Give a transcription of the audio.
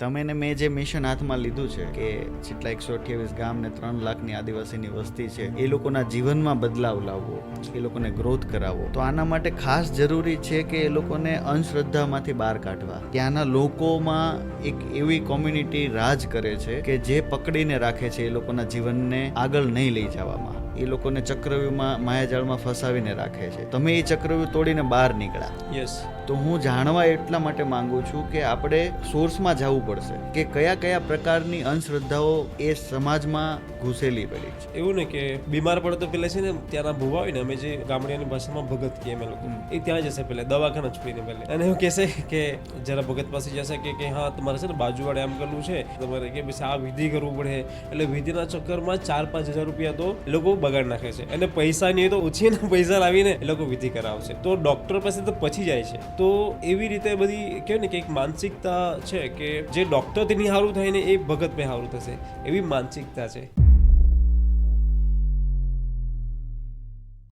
તમે ને મેં જે મિશન હાથમાં લીધું છે કે જેટલા એકસો અઠ્યાવીસ ગામ ને ત્રણ લાખની આદિવાસીની વસ્તી છે, એ લોકોના જીવનમાં બદલાવ લાવવો, એ લોકોને ગ્રોથ કરાવવો. તો આના માટે ખાસ જરૂરી છે કે એ લોકોને અંધશ્રદ્ધામાંથી બહાર કાઢવા. ત્યાંના લોકોમાં એક એવી કોમ્યુનિટી રાજ કરે છે કે જે પકડીને રાખે છે એ લોકોના જીવનને આગળ નહીં લઈ જવામાં. એ લોકોને ચક્રવ્યૂહમાં માયાજાળમાં ફસાવીને રાખે છે. તમે એ ચક્રવ્યૂહ તોડીને બહાર નીકળ્યા. યસ તો હું જાણવા એટલા માટે માંગુ છું કે આપણે સોર્સમાં જવું પડશે કે કયા કયા પ્રકારની અંધશ્રદ્ધાઓ એ સમાજમાં ઘૂસેલી પડી છે. એવું ને કે બીમાર પડે તો પેલા છે ને ત્યાંના ભૂવા હોય ને અમે જે ગામડિયાની ભાષામાં ભગત કહીએ અમે લોકો એ ત્યાં જશે પેલા દવાખાના છોડીને પહેલે અને એવું કહેશે કે જરા ભગત પાસે જશે કે કે હા તમારે છે ને બાજુવાળે આમ કરવું છે તમારે કે પછી આ વિધિ કરવું પડે. એટલે વિધિના ચક્કરમાં ચાર પાંચ હજાર રૂપિયા તો એ લોકો બગાડ નાખે છે. અને પૈસા નહીં તો ઓછી પૈસા લાવીને એ લોકો વિધિ કરાવશે. તો ડૉક્ટર પાસે તો પછી જાય છે. તો એવી રીતે બધી કહેવાય ને કે એક માનસિકતા છે કે જે ડૉક્ટર નહીં સારું થાય ને એ ભગત સારું થશે. એવી માનસિકતા છે.